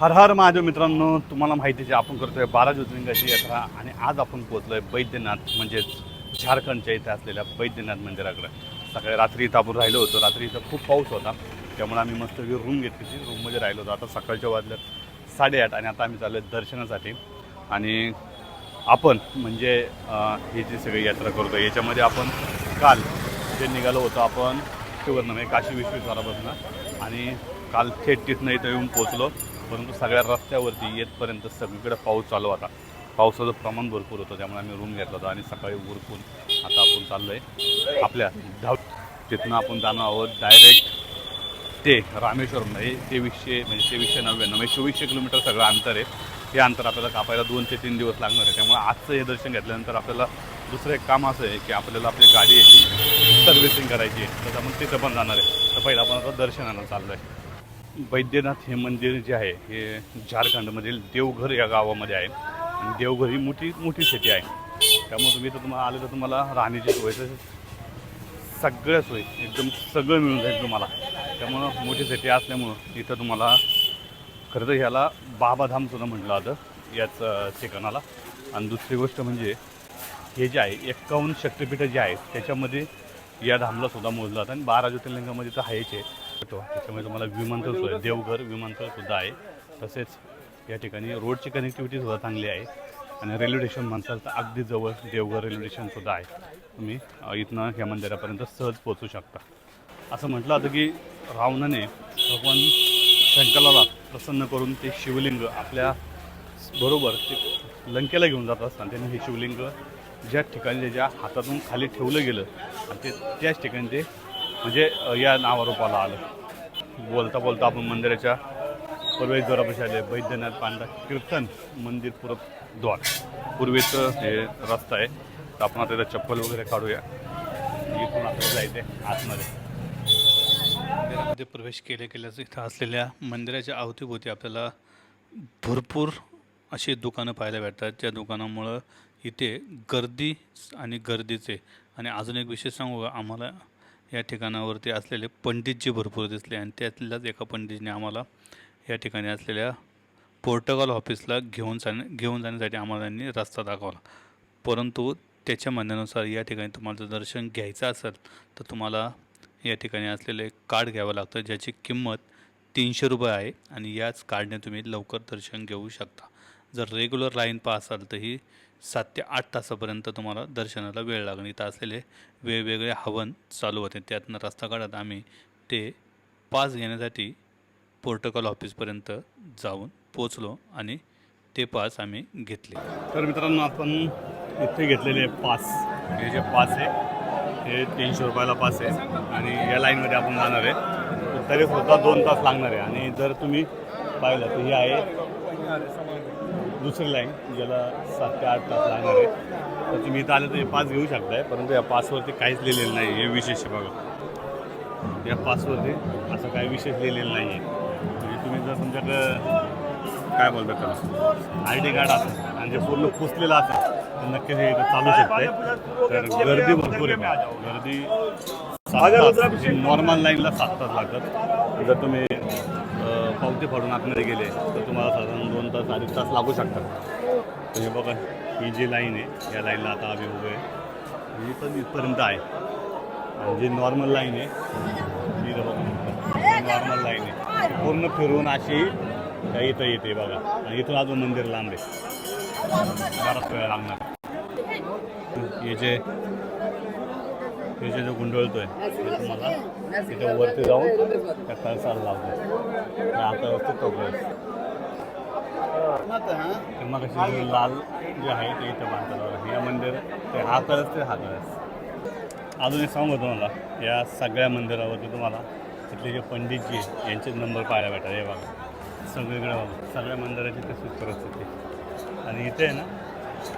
हर हर माझ्या मित्रांनो तुम्हाला माहितीच आहे आपण करतोय बारा ज्योतिर्लिंगाची यात्रा आणि आज आपण पोहोचलोय बैद्यनाथ म्हणजेच झारखंडच्या इथे असलेल्या बैद्यनाथ मंदिराकडे. सकाळी रात्री इथं आपण राहिलो होतो. रात्री इथं खूप पाऊस होता. त्यामुळे आम्ही मस्त रूम घेतली रूममध्ये राहिलो होतो. आता सकाळच्या वाजल्यात साडेआठ आणि आता आम्ही चाललो दर्शनासाठी. आणि आपण म्हणजे ही जी सगळी यात्रा करतो याच्यामध्ये आपण काल जे निघालो होतो आपण शिवर्ण म्हणजे काशी विश्वेश्वरापासून. आणि काल थेट तिथनं इथं येऊन पोचलो परंतु सगळ्या रस्त्यावरती येतपर्यंत सगळीकडे पाऊस चालू होता. पावसाचं प्रमाण भरपूर होतं त्यामुळे आम्ही रूम घेतला होता आणि सकाळी उरकून आता आपण चाललो आहे आपल्या धाव तिथनं आपण जाणार आहोत डायरेक्ट ते रामेश्वरम हे तेवीसशे म्हणजे तेवीसशे नव्याण्णव म्हणजे चोवीसशे किलोमीटर सगळं अंतर आहे. हे अंतर आपल्याला कापायला दोन ते तीन दिवस लागणार आहे. त्यामुळे आजचं हे दर्शन घेतल्यानंतर आपल्याला दुसरं एक काम असं आहे की आपल्याला आपली गाडी याची सर्व्हिसिंग करायची आहे. तर आपण तिथं पण जाणार आहे. तर पहिलं आपण आता दर्शनाला चाललं आहे वैद्यनाथ हे मंदिर जे आहे हे झारखंडमधील देवघर या गावामध्ये आहे. आणि देवघर ही मोठी मोठी सिटी आहे. त्यामुळे तुम्ही इथं तुम्हाला आले तर तुम्हाला राहण्याची सोय तसेच सगळ्या सोयी एकदम सगळं मिळून जाईल तुम्हाला. त्यामुळं मोठी सिटी असल्यामुळं इथं तुम्हाला खरं तर ह्याला बाबाधाम सुद्धा म्हटलं जातं याच ठिकाणाला. आणि दुसरी गोष्ट म्हणजे हे जे आहे एक्कावन्न शक्तिपीठं जे आहेत त्याच्यामध्ये या धामला सुद्धा मोजलं जातं. आणि बारा ज्योतिर्लिंगामध्ये तर आहेच आहे त्याच्यामुळे तुम्हाला विमानतळ सोय देवघर विमानतळ सुद्धा आहे. तसेच या ठिकाणी रोडची कनेक्टिव्हिटी सुद्धा चांगली आहे. आणि रेल्वे स्टेशन म्हणसाल तर अगदी जवळ देवघर रेल्वे स्टेशन सुद्धा आहे. तुम्ही इथनं ह्या मंदिरापर्यंत सहज पोहोचू शकता. असं म्हटलं जातं की रावणाने भगवान शंकराला प्रसन्न करून ते शिवलिंग आपल्या बरोबर ते लंकेला घेऊन जात असताना त्यांनी हे शिवलिंग ज्या ठिकाणी ज्या हातातून खाली ठेवलं गेलं आणि ते त्याच ठिकाणी ते म्हणजे या नावारूपाला आलं. बोलता बोलता आपण मंदिराच्या प्रवेशद्वारापाशी आले. बैद्यनाथ पांडा कीर्तन मंदिर पूर्व द्वार पूर्वेचं हे रस्ता आहे. तर आपण आता चप्पल वगैरे काढूया. इथून आपल्याला जायचं आतमध्ये. मंदिरामध्ये प्रवेश केले गेल्याचं इथं असलेल्या मंदिराच्या अवतीभोवती आपल्याला भरपूर अशी दुकानं पाहायला भेटतात. त्या दुकानामुळं इथे गर्दी आणि गर्दीचे आणि अजून एक विशेष सांगू आम्हाला या ठिकाणावरती असलेले पंडितजी भरपूर दिसले आणि त्यातल्याच एका पंडितने आम्हाला या ठिकाणी असलेल्या पोर्टगाल ऑफिसला घेऊन जाण्या घेऊन जाण्यासाठी आम्हाला त्यांनी रस्ता दाखवला. परंतु त्याच्या म्हणण्यानुसार या ठिकाणी तुम्हाला जर दर्शन घ्यायचं असेल तर तुम्हाला या ठिकाणी असलेले एक कार्ड घ्यावं लागतं ज्याची किंमत तीनशे रुपये आहे आणि याच कार्डने तुम्ही लवकर दर्शन घेऊ शकता. जर रेग्युलर लाईन पास असाल तर ही सात ते आठ तासापर्यंत तुम्हाला दर्शनाला वेळ लागणार इथं असलेले वेगवेगळे हवन चालू होते. त्यातनं रस्ता काढत आम्ही ते पास घेण्यासाठी पोर्टकल ऑफिसपर्यंत जाऊन पोचलो आणि ते पास आम्ही घेतले. तर मित्रांनो आपण इथे घेतलेले पास. हे जे पास आहे हे तीनशे रुपयाला पास आहे. आणि या लाईनमध्ये आपण जाणार आहे. तरी स्वतः दोन तास लागणार आहे. आणि जर तुम्ही पाहिलं तर ही आहे दुसरी लाईन ज्याला सात ते आठ तास लागणार आहे तर तुम्ही इथं आलं तर हे पास घेऊ शकताय परंतु या पासवरती काहीच लिहिलेलं नाही हे विशेष बघा. या पासवरती असं काही विशेष लिहिलेलं नाही आहे म्हणजे तुम्ही जर तुमच्याकडं काय बोलतात त्याला? आय डी कार्ड असेल आणि जे पूर्ण पुसलेलं असेल तर नक्कीच हे चालू शकतं तर गर्दी भरपूर आहे. गर्दी नॉर्मल लाईनला सात तास लागतात. जर तुम्ही पावती फाडून आतमध्ये गेले तर तुम्हाला साधारण दोन तास अडीच तास लागू शकतात. हे बघा ही जी लाईन आहे या लाईनला आता आम्ही उभे आहे. ही पण इथपर्यंत आहे. आणि जी नॉर्मल लाईन आहे ती नॉर्मल लाईन आहे. पूर्ण फिरून अशी इथं येते बघा. आणि इथून अजून मंदिर लांब आहे. बराच वेळ लागणार. हे जे तिथे जो गुंडळतोय आहे तुम्हाला तिथे वरती जाऊन त्या कळसाला लावतो ते आता व्यवस्थित टोकलं मग कशी लाल जे आहे ते इथं बांधतात हे मंदिर ते हा कळस ते हा कळस. अजून एक सांगू तुम्हाला या सगळ्या मंदिरावरती तुम्हाला तिथले जे पंडितजी आहेत यांचेच नंबर पाहायला भेटतात. हे बघा. सगळीकडे बघा. सगळ्या मंदिराची तशीच परिस्थिती. आणि इथे आहे ना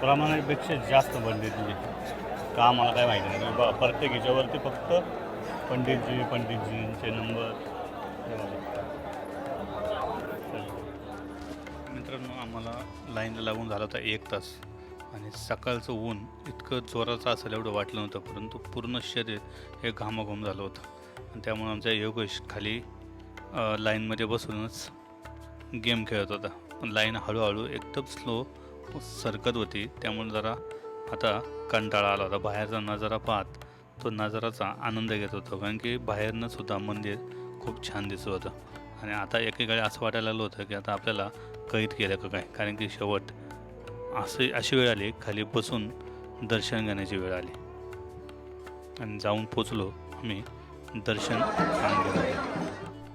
प्रमाणापेक्षा जास्त पंडितजी का मला काय माहिती नाही. बा प्रत्येक ह्याच्यावरती फक्त पंडितजी पंडितजींचे नंबर मित्रांनो आम्हाला लाईनला लागून झाला होता एक तास. आणि सकाळचं ऊन इतकं जोराचं असेल एवढं वाटलं नव्हतं परंतु पूर्ण शरीर हे घामाघूम झालं होतं. आणि त्यामुळे आमचा योगेश खाली लाईनमध्ये बसूनच गेम खेळत होता. पण लाईन हळूहळू एकदम स्लो सरकत होती. त्यामुळे जरा आता कंटाळा आला होता. बाहेरचा नजारा पाहत तो नजाराचा आनंद घेत होता. कारण की बाहेरनं सुद्धा मंदिर खूप छान दिसत होतं. आणि आता एकेकाळी असं वाटायला लागलं होतं की आता आपल्याला कैद केलं का काय? कारण की शेवट असे अशी वेळ आली. खाली बसून दर्शन घेण्याची वेळ आली. आणि जाऊन पोचलो आम्ही दर्शन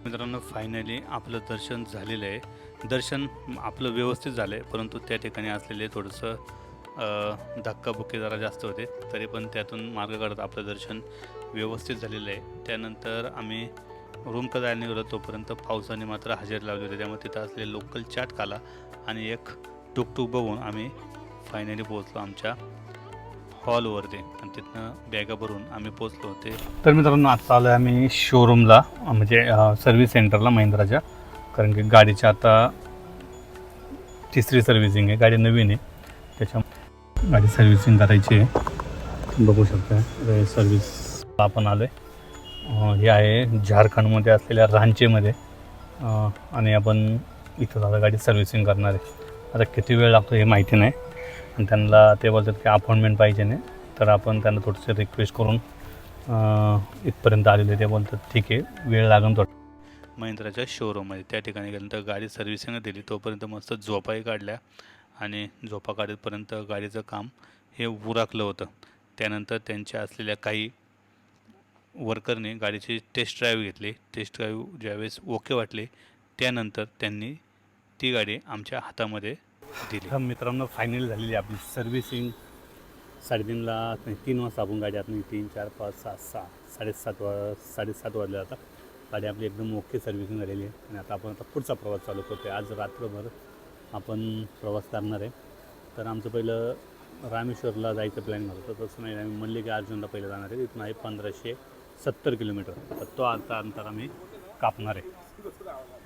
मित्रांनो फायनली आपलं दर्शन झालेलं आहे. दर्शन आपलं व्यवस्थित झालं आहे परंतु त्या ठिकाणी असलेले थोडंसं धक्काबुक्की जरा जास्त होते तरी पण त्यातून मार्ग काढत आपलं दर्शन व्यवस्थित झालेलं आहे. त्यानंतर आम्ही रूम का जायला निघालो तोपर्यंत पावसाने मात्र हजेरी लावली होती. त्यामुळे तिथं असले लोकल चाट खाला आणि एक टुकटुक बघून आम्ही फायनली पोहोचलो आमच्या हॉलवरती आणि तिथनं बॅगा भरून आम्ही पोचलो होते. तर मित्रांनो आता आलो आहे आम्ही शोरूमला म्हणजे सर्व्हिस सेंटरला महिंद्राच्या. कारण की गाडीच्या आता तिसरी सर्व्हिसिंग आहे. गाडी नवीन आहे. त्याच्या गाडी सर्व्हिसिंग करायची आहे. बघू शकता सर्व्हिस आपण आलो आहे हे आहे झारखंडमध्ये असलेल्या रांचीमध्ये. आणि आपण इथं आता गाडी सर्व्हिसिंग करणार आहे. आता किती वेळ लागतो हे माहिती नाही. आणि त्यांना ते बोलतात की अपॉइंटमेंट पाहिजे नाही. तर आपण त्यांना थोडंसं रिक्वेस्ट करून इथपर्यंत आलेले ते बोलतात ठीक आहे वेळ लागून थोडं. महिंद्राच्या शोरूममध्ये त्या ठिकाणी गेल्यानंतर गाडी सर्व्हिसिंग दिली. तोपर्यंत मस्त झोपाही काढल्या. आणि झोपा काढेपर्यंत गाडीचं काम हे उराकलं होतं. त्यानंतर त्यांच्या असलेल्या काही वर्करने गाडीची टेस्ट ड्राईव्ह घेतली. टेस्ट ड्राईव्ह ज्यावेळेस ओके वाटले त्यानंतर त्यांनी ती गाडी आमच्या हातामध्ये दिली. मित्रांनो फायनल झालेली आहे आपली सर्व्हिसिंग साडेतीनला नाही तीन वाजता आपण गाडी आपण तीन चार पाच सात सहा साडेसात वा साडेसात वाजले आता. गाडी आपली एकदम ओके सर्व्हिसिंग झालेली आहे. आणि आता आपण आता पुढचा प्रवास चालू करतो आज रात्रभर आपण प्रवास करणार आहे. तर आमचं पहिलं रामेश्वरला जायचं प्लॅन होतं. तर तसं नाही आम्ही मल्लिका अर्जुनला पहिलं जाणार आहे. तिथून आहे पंधराशे सत्तर किलोमीटर. तर तो आता अंतर आम्ही कापणार आहे.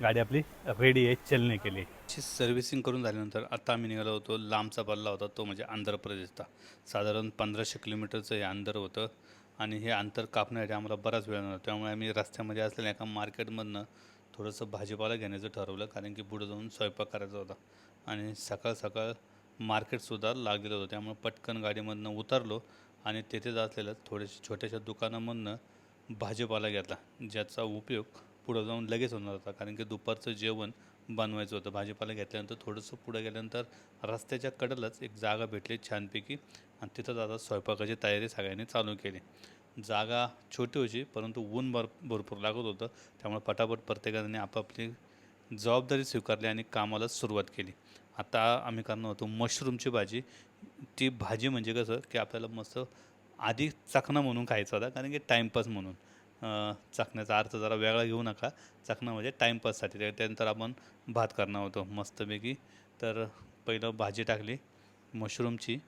गाडी आपली रेडी आहे चलने केली ची सर्व्हिसिंग करून झाल्यानंतर आता आम्ही निघालो होतो लांबचा पल्ला होता तो म्हणजे आंध्र प्रदेशचा. साधारण पंधराशे किलोमीटरचं हे अंतर होतं आणि हे अंतर कापण्यासाठी आम्हाला बराच वेळ नव्हता त्यामुळे आम्ही रस्त्यामध्ये असलेल्या एका मार्केटमधनं थोडंसं भाजीपाला घेण्याचं ठरवलं कारण की पुढं जाऊन स्वयंपाक करायचा होता. आणि सकाळ सकाळ मार्केटसुद्धा लागलेलं होतं. त्यामुळे पटकन गाडीमधनं उतरलो आणि तेथेच असलेलं थोड्याशा छोट्याशा दुकानामधनं भाजीपाला घेतला ज्याचा उपयोग पुढं जाऊन लगेच होणार होता. कारण की दुपारचं जेवण बनवायचं होतं. भाजीपाला घेतल्यानंतर थोडंसं पुढं गेल्यानंतर रस्त्याच्या कडेलाच एक जागा भेटली छानपैकी. आणि तिथं आता स्वयंपाकाची तयारी सगळ्यांनी चालू केली. जागा छोटी होती परंतु ऊन भर भरपूर लागत होतं. त्यामुळे पटापट प्रत्येकाने आपापली जबाबदारी स्वीकारली आणि कामाला सुरुवात केली. आता आम्ही करणार होतो मशरूमची भाजी. ती भाजी म्हणजे कसं की आपल्याला मस्त आधी चकना म्हणून खायचा होता कारण की टाईमपास म्हणून. चाकण्याचा अर्थ जरा वेगळा घेऊ नका. चाकणं म्हणजे टाईमपाससाठी त्यानंतर आपण भात करणार होतो मस्तपैकी. तर पहिलं भाजी टाकली मशरूमची.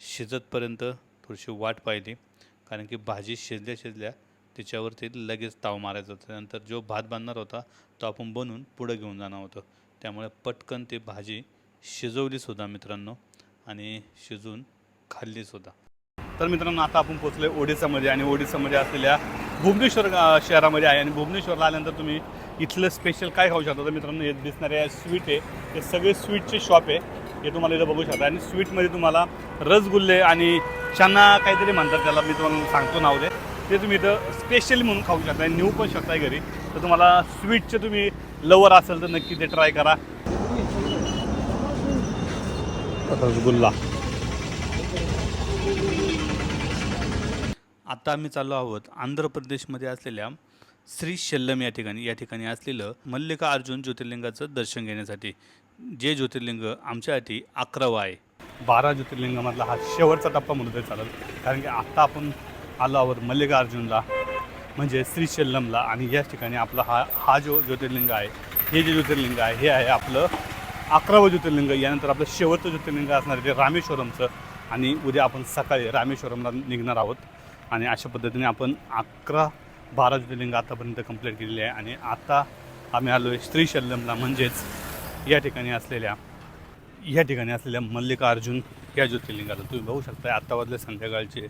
शिजतपर्यंत थोडीशी वाट पाहिली. कारण की भाजी शिजल्या शिजल्या तिच्यावरती लगेच ताव मारायचा होता. त्यानंतर जो भात बांधणार होता तो आपण बनवून पुढं घेऊन जाणार होतो. त्यामुळे पटकन ती भाजी शिजवलीसुद्धा मित्रांनो आणि शिजून खाल्लीसुद्धा तर मित्रांनो आता आपण पोहोचलोय ओडिसामध्ये आणि ओडिसामध्ये असलेल्या भुवनेश्वर शहरामध्ये आहे. आणि भुवनेश्वरला आल्यानंतर तुम्ही इथलं स्पेशल काय खाऊ शकता? तर मित्रांनो हे दिसणारे स्वीट आहे. हे सगळे स्वीटचे शॉप आहे. हे तुम्हाला इथं बघू शकता. आणि स्वीटमध्ये तुम्हाला रसगुल्ले आणि चना काहीतरी म्हणतात त्याला. मी तुम्हाला सांगतो नाव ते. ते तुम्ही इथं स्पेशली म्हणून खाऊ शकता. नेऊ पण शकता घरी. तर तुम्हाला स्वीटचे तुम्ही लवर असेल तर नक्की ते ट्राय करा. रसगुल्ला. आता आम्ही चाललो आहोत आंध्र प्रदेशमध्ये असलेल्या श्री शल्लम या ठिकाणी. या ठिकाणी असलेलं मल्लिका अर्जुन ज्योतिर्लिंगाचं दर्शन घेण्यासाठी. जे ज्योतिर्लिंग आमच्यासाठी अकरावं आहे. बारा ज्योतिर्लिंगामधला हा शेवटचा टप्पा म्हणून तरी चालेल कारण की आत्ता आपण आलो आहोत मल्लिकार्जुनला म्हणजे श्रीशल्लमला आणि याच ठिकाणी आपला हा हा जो ज्योतिर्लिंग आहे हे जे ज्योतिर्लिंग आहे हे आहे आपलं अकरावं ज्योतिर्लिंग. यानंतर आपलं शेवटचं ज्योतिर्लिंग असणार आहे ते रामेश्वरमचं. आणि उद्या आपण सकाळी रामेश्वरमला निघणार आहोत. आणि अशा पद्धतीने आपण अकरा बारा ज्योतिर्लिंग आतापर्यंत कंप्लीट केलेली आहे. आणि आता आम्ही आलो आहे श्रीशल्लमला म्हणजेच या ठिकाणी असलेल्या या ठिकाणी असलेल्या मल्लिकार्जुन या ज्योतिर्लिंगाला तुम्ही बघू शकता आत्ता वाजले संध्याकाळचे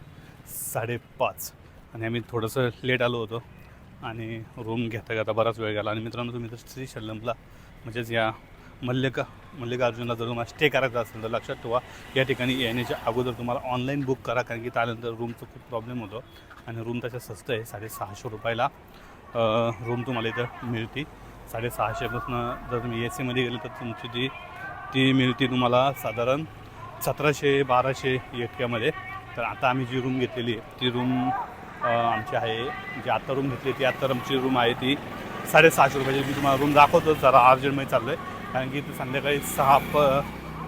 साडेपाच आणि आम्ही थोडंसं लेट आलो होतो आणि रूम घेता घेता बराच वेळ गेला. आणि मित्रांनो तुम्ही तर श्री शल्लमला म्हणजेच या मल्लिका मल्लिकार्जुनला जर तुम्हाला स्टे करायचा असेल तर लक्षात ठेवा. या ठिकाणी येण्याच्या अगोदर तुम्हाला ऑनलाईन बुक करा कारण की त्यानंतर रूमचं खूप प्रॉब्लेम होतो. आणि रूम त्याच्या स्वस्त आहे साडेसहाशे रुपयाला रूम तुम्हाला इथं मिळते साडेसहाशेपासून जर तुम्ही ए सीमध्ये गेले तर तुमची जी ती मिळते तुम्हाला साधारण सतराशे बाराशे इतक्यामध्ये तर आता आम्ही जी रूम घेतलेली आहे ती रूम आमची आहे जी आत्ता रूम घेतली ती आत्ता आमची रूम आहे ती साडेसहाशे रुपयाची. मी तुम्हाला रूम दाखवतो जरा अर्जंटमध्ये चाललं आहे कारण की इथं संध्याकाळी सहा प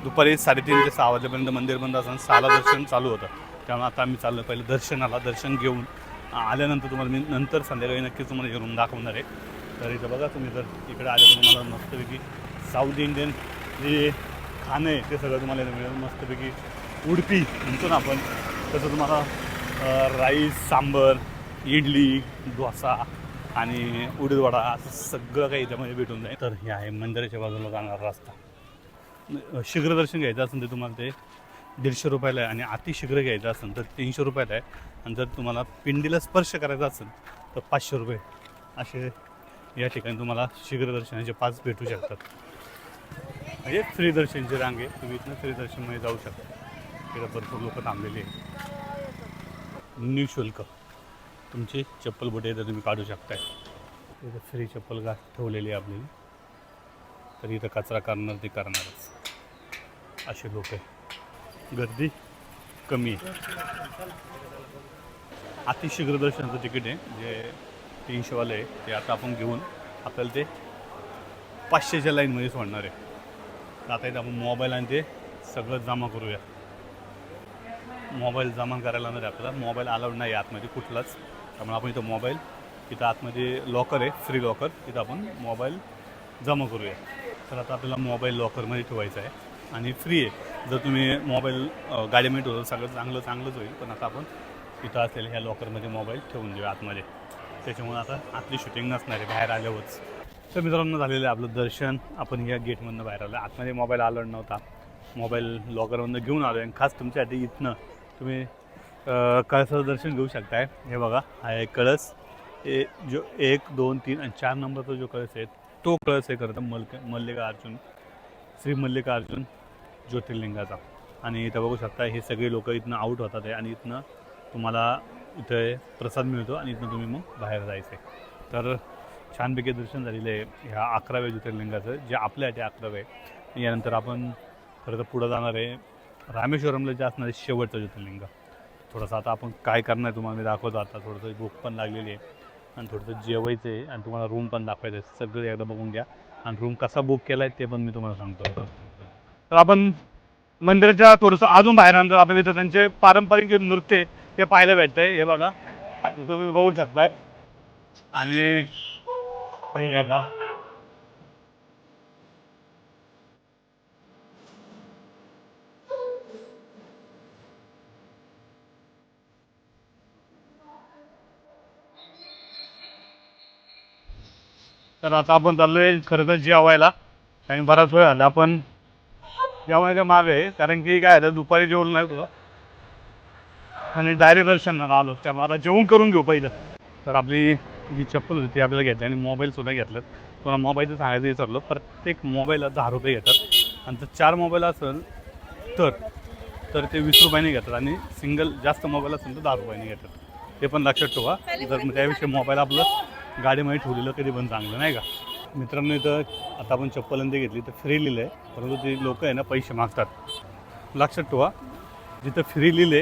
दुपारी साडेतीन ते सहा वाजेपर्यंत मंदिर बंद असताना सहाला दर्शन चालू होतं. त्यामुळे आता आम्ही चाललो पहिले दर्शनाला दर्शन घेऊन. आल्यानंतर तुम्हाला मी नंतर संध्याकाळी नक्कीच तुम्हाला हे रूम दाखवणार आहे. तर इथं बघा तुम्ही जर इकडे आले तर तुम्हाला मस्तपैकी साऊथ इंडियन जे खाणं आहे ते सगळं तुम्हाला इथं मिळेल. मस्तपैकी उडपी म्हणतो ना आपण तसं तुम्हाला राईस सांबर इडली डोसा आणि उडीदवडा असं सगळं काही याच्यामध्ये म्हणजे भेटून जाईल. तर हे आहे मंदिराच्या बाजूला जाणारा रस्ता. शीघ्रदर्शन घ्यायचं असेल तर तुम्हाला ते दीडशे रुपयाला आहे आणि अतिशीघ्र घ्यायचं असेल तर तीनशे रुपयाला आहे. आणि जर तुम्हाला पिंडीला स्पर्श करायचा असेल तर पाचशे रुपये असे या ठिकाणी तुम्हाला शीघ्रदर्शनाचे पाच भेटू शकतात. म्हणजे फ्री दर्शनची रांग आहे. तुम्ही इथनं फ्री दर्शनमध्ये जाऊ शकता. तिथं भरपूर लोक थांबलेली आहे निशुल्क. तुमची चप्पल बोटे तर तुम्ही काढू शकताय. इथं फ्री चप्पल का ठेवलेली आहे आपली तर इथं कचरा करणार ते करणारच. असे लोक आहे गर्दी कमी आहे. अतिशीघ्र दर्शनाचं तिकीट आहे. जे तीनशेवालं आहे ते आता आपण घेऊन आपल्याला ते पाचशेच्या लाईनमध्ये सोडणार आहे. तर आता इथं आपण मोबाईल आणि ते सगळं जमा करूया. मोबाईल जमा करायला नाही आपल्याला. मोबाईल अलाउड नाही आहे आतमध्ये कुठलाच. त्यामुळे आपण इथं मोबाईल इथं आतमध्ये लॉकर आहे फ्री लॉकर तिथं आपण मोबाईल जमा करूया. तर आता आपल्याला मोबाईल लॉकरमध्ये ठेवायचा आहे. आणि फ्री आहे. जर तुम्ही मोबाईल गाडीमध्ये ठेवलं सगळं चांगलं चांगलंच होईल. पण आता आपण इथं असलेल्या ह्या लॉकरमध्ये मोबाईल ठेवून देऊया आतमध्ये. त्याच्यामुळे आता आतली शूटिंग नसणार आहे बाहेर आल्यावरच. तर मित्रांनो झालेलं आहे आपलं दर्शन. आपण या गेटमधनं बाहेर आलो आतमध्ये मोबाईल आलो नव्हता. मोबाईल लॉकरमधनं घेऊन आलो आणि खास तुमच्यासाठी इथनं तुम्ही कळसाचं दर्शन घेऊ शकताय. हे बघा हा एक कळस. ए जो एक दोन तीन आणि चार नंबरचा जो कळस आहे तो कळस आहे खरं तर मल्क मल्लिकार्जुन श्री मल्लिकार्जुन ज्योतिर्लिंगाचा. आणि इथं बघू शकता हे सगळे लोक इथनं आऊट होतात आहे. आणि इथनं तुम्हाला इथे प्रसाद मिळतो आणि इथनं तुम्ही मग बाहेर जायचं आहे तर छानपैकी दर्शन झालेलं आहे ह्या अकराव्या ज्योतिर्लिंगाचं जे आपल्या ते अकरावे. यानंतर आपण खरं तर पुढं जाणार आहे रामेश्वरमला जे असणार आहे शेवटचं ज्योतिर्लिंग. थोडंसं आता आपण काय करणार आहे तुम्हाला मी दाखवतो आता. थोडंसं भूक पण लागलेली आहे आणि थोडंसं जेवायचं आहे आणि तुम्हाला रूम पण दाखवायचं आहे. सगळं एकदा बघून घ्या. आणि रूम कसा बुक केला आहे ते पण मी तुम्हाला सांगतो तर आपण मंदिराच्या थोडंसं अजून बाहेर आणतो आपण इथं त्यांचे पारंपरिक जे नृत्य आहे ते पाहायला भेटतंय हे बघा. तुम्ही बघू शकताय. आणि तर आता आपण चाललोय खरं तर जेवायला. आणि बराच वेळ आला आपण जेवायच्या मागे आहे कारण की काय झालं दुपारी जेवलं नाही तुला आणि डायरेक्ट दर्शनाला आलो. त्या मला जेवण करून घेऊ पहिलं. तर आपली जी चप्पल होती ती आपल्याला घेतली आणि मोबाईलसुद्धा घेतलं. तुम्हाला मोबाईलचं सांगायचं विचारलं. प्रत्येक मोबाईलला दहा रुपये घेतात. आणि जर चार मोबाईल असेल तर तर ते वीस रुपयाने घेतात आणि सिंगल जास्त मोबाईल असेल तर दहा रुपयाने घेतात. ते पण लक्षात ठेवा. जर मग त्याविषयी मोबाईल आपलं गाडीमध्ये ठेवलेलं कधी पण चांगलं नाही का? मित्रांनो इथं आता आपण चप्पल ते घेतली तर फ्री लिहिलं आहे परंतु ते लोक आहे ना पैसे मागतात. लक्षात ठेवा. जिथं फ्री लिहिले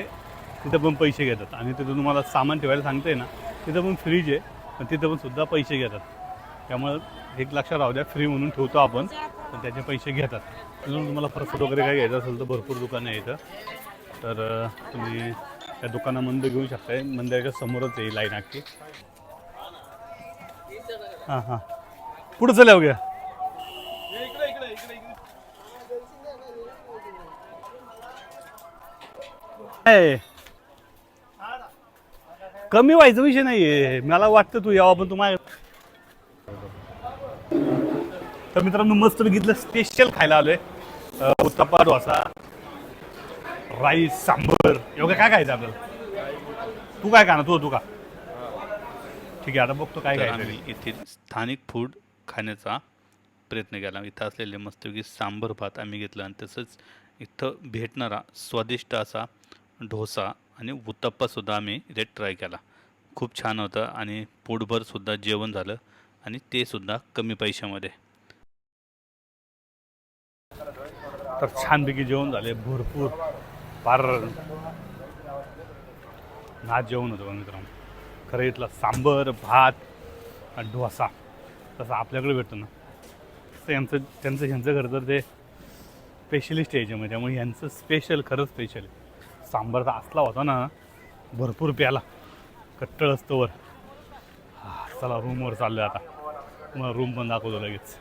तिथं पण पैसे घेतात. आणि तिथं तुम्हाला सामान ठेवायला सांगते ना तिथं पण फ्रीज आहे. पण तिथं पण सुद्धा पैसे घेतात. त्यामुळं एक लक्षात राहू द्या फ्री म्हणून ठेवतो आपण पण त्याचे पैसे घेतात. म्हणून तुम्हाला प्रसाद वगैरे काय घ्यायचं असेल तर भरपूर दुकानं आहे इथं. तर तुम्ही त्या दुकानामध्ये घेऊ शकताय. मंदिराच्या समोरच आहे लाईन अख्खी हां हां. पुढं चला घ्या Hey. कमी व्हायचा विषय नाहीये. मला वाटतं तू यावं पण तुम्हाला तर मित्रांनो मस्त बघितलं स्पेशल खायला आलोय. अं, उत्तप्पा डोसा राईस सांबर. एवढं काय खायचं आपल्याला? तू काय ना तू तू का ठीक आहे आता बघतो काय तर खायचं. आम्ही येथील स्थानिक फूड खाण्याचा प्रयत्न केला. इथं असलेले मस्तपैकी सांबर भात आम्ही घेतलं आणि तसंच इथं भेटणारा स्वादिष्ट असा डोसा आणि उत्तप्पासुद्धा आम्ही इथे ट्राय केला. खूप छान होतं आणि पोटभरसुद्धा जेवण झालं आणि ते सुद्धा कमी पैशामध्ये. तर छानपैकी जेवण झाले भरपूर. फार ना जेवण होतं बघा मित्रांनो. खरं इथला सांबर भात आणि डोसा तसं आपल्याकडे भेटतो ना. तसं यांचं त्यांचं ह्यांचं घर तर ते स्पेशलिस्ट याच्यामध्ये. त्यामुळे ह्यांचं स्पेशल खरंच स्पेशल आहे. सांबारचा असला होता ना भरपूर प्याला. कट्टळ असतो वर. हा, चला रूमवर चाललं आता. मग रूम पण दाखवतो लगेच.